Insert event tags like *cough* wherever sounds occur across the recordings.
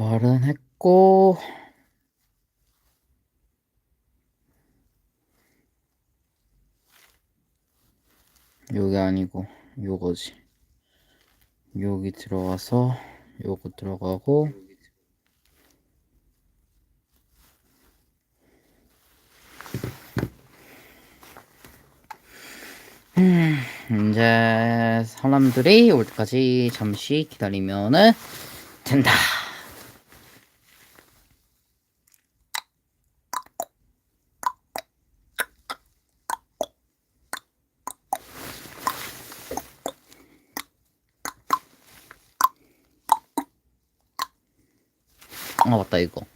말은 했고 여기 아니고 요거지 여기 들어가서 요거 들어가고 음, 이제 사람들이 올 때까지 잠시 기다리면은 된다. 아 맞다 이거.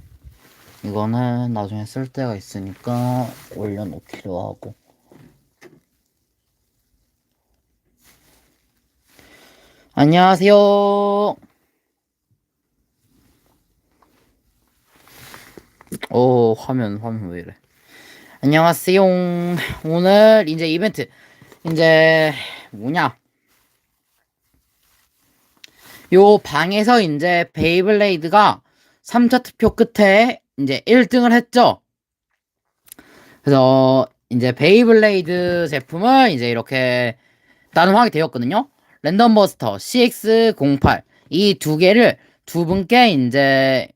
이거는 나중에 쓸 때가 있으니까 올려놓기로 하고. 안녕하세요. 오 화면 화면 왜 이래. 안녕하세요. 오늘 이제 이벤트. 이제 뭐냐? 요 방에서 이제 베이블레이드가 3차 투표 끝에 이제 1등을 했죠. 그래서 이제 베이블레이드 제품을 이제 이렇게 나눔하게 되었거든요. 랜덤버스터 CX08 이 두 개를 두 분께 이제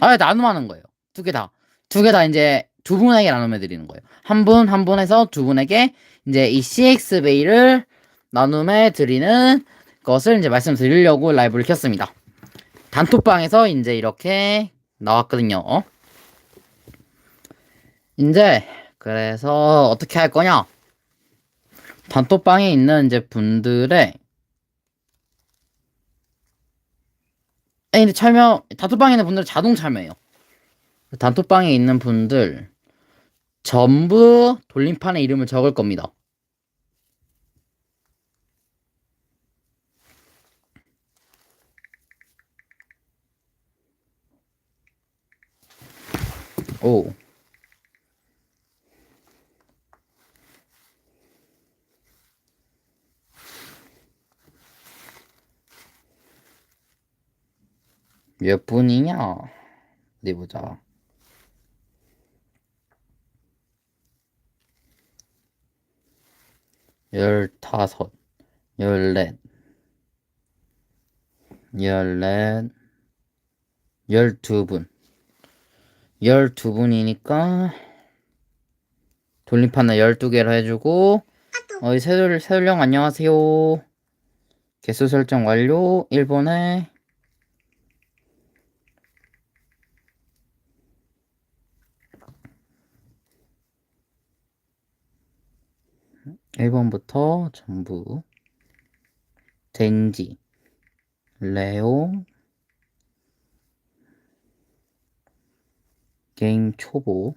아 나눔하는 거예요. 두 개 다. 두 개 다 이제 두 분에게 나눔해 드리는 거예요. 한 분 한 분에서 두 분에게 이제 이 CX 베이를 나눔해 드리는 것을 이제 말씀드리려고 라이브를 켰습니다. 단톡방에서 이제 이렇게 나왔거든요. 어? 이제 그래서 어떻게 할 거냐? 단톡방에 있는 이제 분들의 아니 근데 참여 단톡방에 있는 분들 자동 참여해요. 단톡방에 있는 분들 전부 돌림판에 이름을 적을 겁니다. 오. 몇 분이냐? 어디 보자. 열다섯, 열넷, 열넷, 열두 분. 12분이니까 돌림 판을 12개로 해주고 어이 새돌, 새돌령 안녕하세요. 개수 설정 완료. 1번에 (1번부터) 전부 덴지 레오 게임 초보.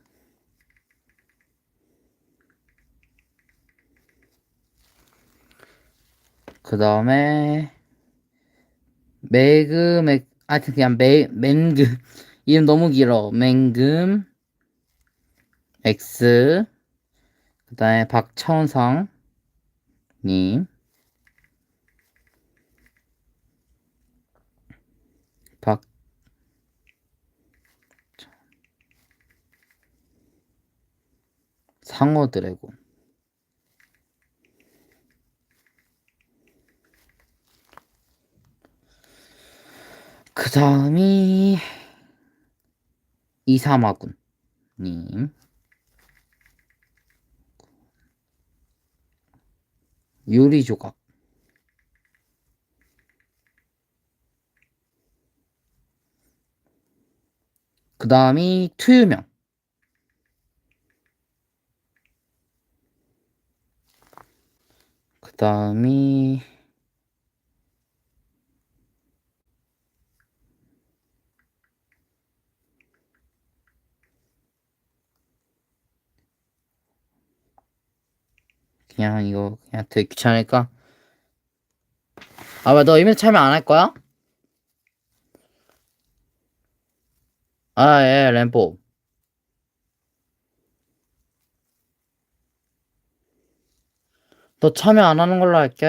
그 다음에 매그 맥 하여튼 그냥 매 맹금. *laughs* 이름 너무 길어. 맹금 X. 그 다음에 박천상 님 박, 상어 드래곤 그 다음이 이사마군 님. 유리 조각. 그 다음이 투유명 그 다음이 그냥 이거 그냥 되게 귀찮으니까 아왜너 이벤트 참여 안 할 거야? 아예 램보 너 참여 안 하는 걸로 할게.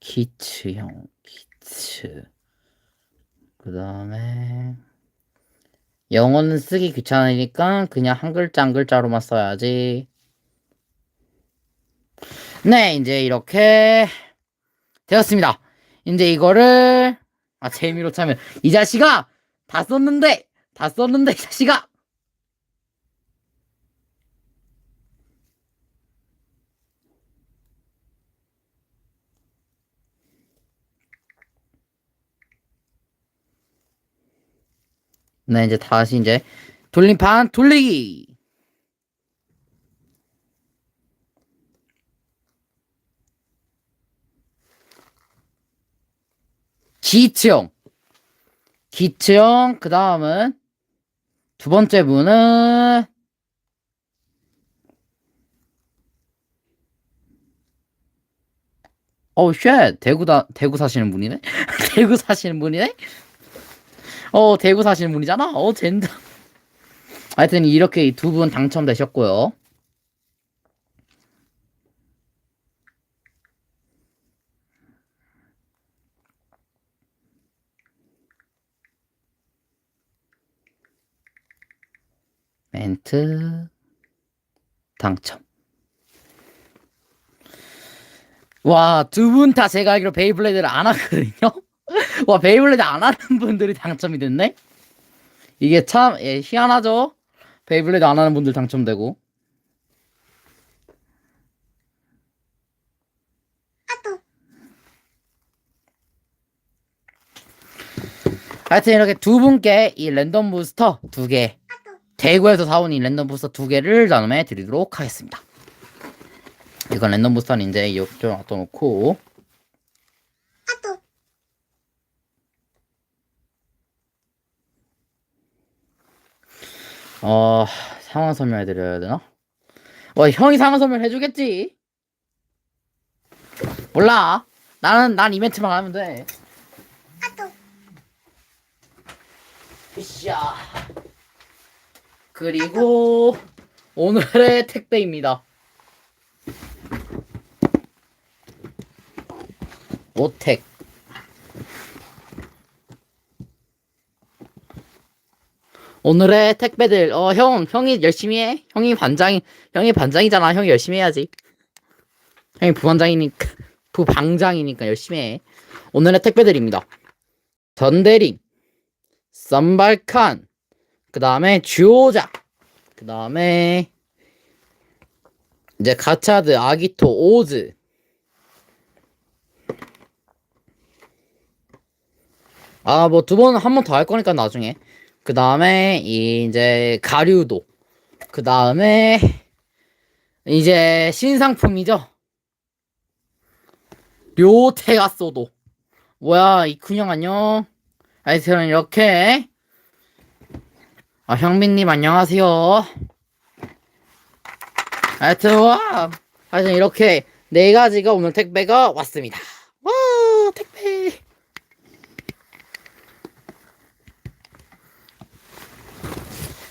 기츠 형 기츠. 그 다음에 영어는 쓰기 귀찮으니까 그냥 한 글자 한 글자로만 써야지. 네, 이제 이렇게 되었습니다. 이제 이거를 아 재미로 차면 이 자식아! 다 썼는데 다 썼는데 이 자식아 네 이제 다시 이제 돌림판 돌리기. 기치형. 기치형 그 다음은 두 번째 분은 어우 쉣. 대구다 대구 사시는 분이네? *laughs* 대구 사시는 분이네 어 대구 사시는 분이잖아 어 젠장 하여튼 이렇게 두 분 당첨되셨고요 멘트 당첨. 와, 두 분 다 제가 알기로 베이블레이드를 안 하거든요? *laughs* 와, 베이블레이드 안 하는 분들이 당첨이 됐네? 이게 참, 예, 희한하죠? 베이블레이드 안 하는 분들 당첨되고. 하여튼 이렇게 두 분께 이 랜덤 부스터 두 개, 대구에서 사온 이 랜덤 부스터 두 개를 나눔해 드리도록 하겠습니다. 이건 랜덤 부스터는 이제 이쪽 놔둬놓고 어 상황 설명해 드려야 되나? 와 형이 상황 설명 해주겠지. 몰라. 나는 난 이벤트만 하면 돼. 으쌰. 그리고 오늘의 택배입니다. 오택. 오늘의 택배들. 어, 형, 형이 열심히 해. 형이 반장, 형이 반장이잖아. 형이 열심히 해야지. 형이 부반장이니까, 부방장이니까 열심히 해. 오늘의 택배들입니다. 전대림, 썸발칸, 그 다음에 주오자, 그 다음에 이제 가차드, 아기토, 오즈, 아, 뭐 두 번, 한 번 더 할 거니까 나중에. 그 다음에 이제 가류도. 그 다음에 이제 신상품이죠. 료테가소도. 뭐야, 이쿤형 안녕. 하여튼 이렇게 아, 형민님 안녕하세요. 하여튼 와, 하여튼 이렇게 네 가지가 오늘 택배가 왔습니다. 와, 택배.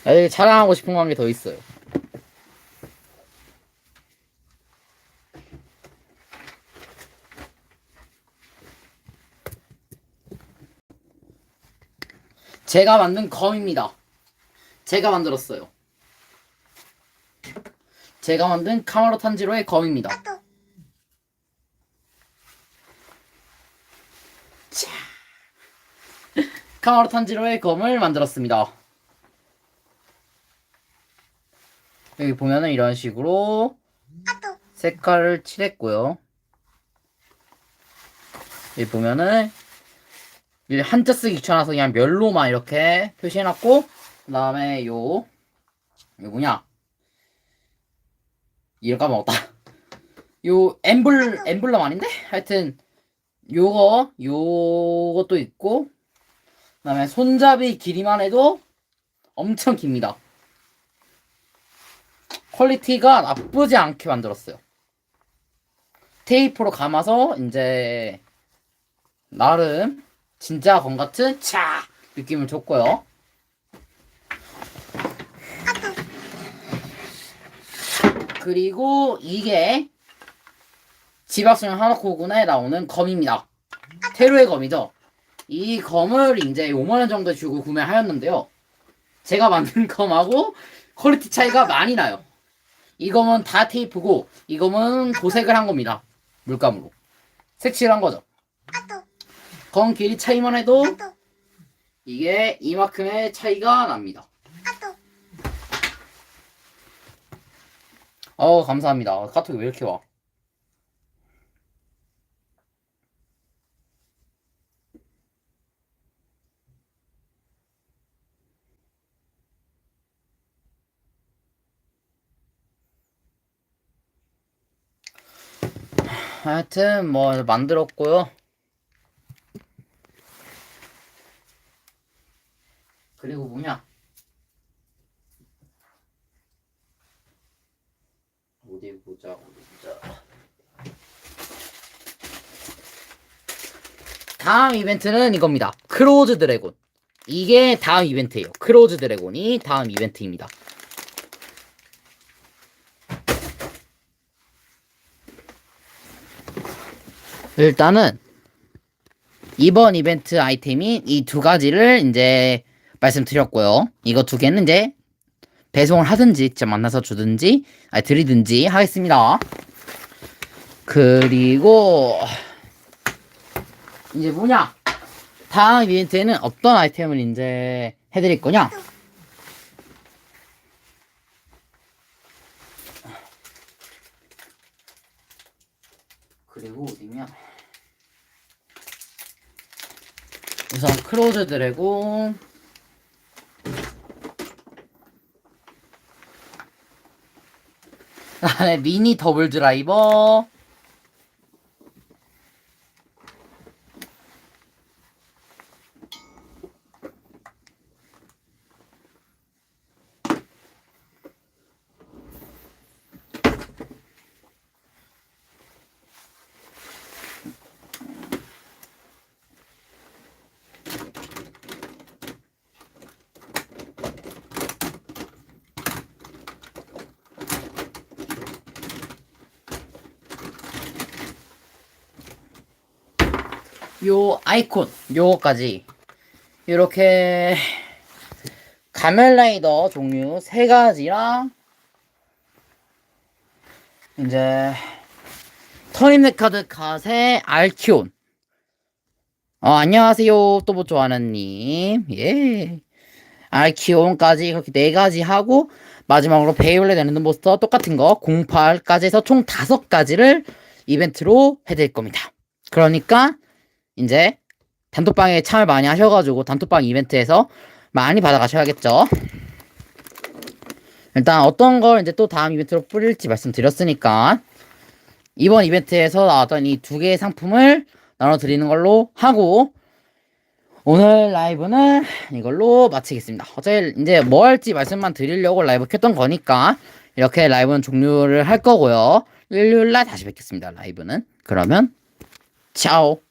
아, 자랑하고 싶은 게 더 있어요. 제가 만든 검입니다. 제가 만들었어요. 제가 만든 카마로 탄지로의 검입니다. 자, *laughs* 카마로 탄지로의 검을 만들었습니다. 여기 보면은 이런 식으로 색깔을 칠했고요. 여기 보면은 이 한자 쓰기 귀찮아서 그냥 멸로만 이렇게 표시해놨고 그 다음에 요, 요 뭐냐? 이름 까먹었다. 요 엠블 엠블럼 아닌데? 하여튼 요거 요것도 있고 그 다음에 손잡이 길이만 해도 엄청 깁니다 퀄리티가 나쁘지 않게 만들었어요 테이프로 감아서 이제 나름 진짜 검 같은 차 느낌을 줬고요. 그리고 이게 지박순 하나코군에 나오는 검입니다. 테루의 검이죠. 이 검을 이제 5만원 정도 주고 구매하였는데요. 제가 만든 검하고 퀄리티 차이가 많이 나요. 이 검은 다 테이프고, 이 검은 도색을 한 겁니다. 물감으로. 색칠한 거죠. 검 길이 차이만 해도 이게 이만큼의 차이가 납니다. 어, 감사합니다. 카톡이 왜 이렇게 와? 하여튼 뭐 만들었고요. 그리고 뭐냐? 어디 보자, 어디 보자. 다음 이벤트는 이겁니다. 크로즈 드래곤. 이게 다음 이벤트예요. 크로즈 드래곤이 다음 이벤트입니다. 일단은 이번 이벤트 아이템인 이 두 가지를 이제 말씀드렸고요. 이거 두 개는 이제 배송을 하든지 직접 만나서 주든지 아니 드리든지 하겠습니다. 그리고 이제 뭐냐? 다음 이벤트에는 어떤 아이템을 이제 해드릴 거냐? 그리고 어디냐? 우선 크로즈 드래곤 그다음에 미니 더블 드라이버 요 아이콘 요거까지. 이렇게 가멜라이더 종류 세 가지랑 이제 터닝네 카드 컷의 알키온. 어 안녕하세요 또보 좋아하는님. 예. 알키온까지 그렇게 네 가지 하고 마지막으로 베이올렛 랜덤버스터 똑같은 거 08까지 해서 총 다섯 가지를 이벤트로 해드릴 겁니다. 그러니까 이제 단톡방에 참여 많이 하셔가지고 단톡방 이벤트에서 많이 받아가셔야겠죠. 일단 어떤 걸 이제 또 다음 이벤트로 뿌릴지 말씀드렸으니까 이번 이벤트에서 나왔던 이 두 개의 상품을 나눠드리는 걸로 하고 오늘 라이브는 이걸로 마치겠습니다. 어차피 이제 뭐 할지 말씀만 드리려고 라이브 켰던 거니까 이렇게 라이브는 종료를 할 거고요. 일요일날 다시 뵙겠습니다. 라이브는 그러면 차오.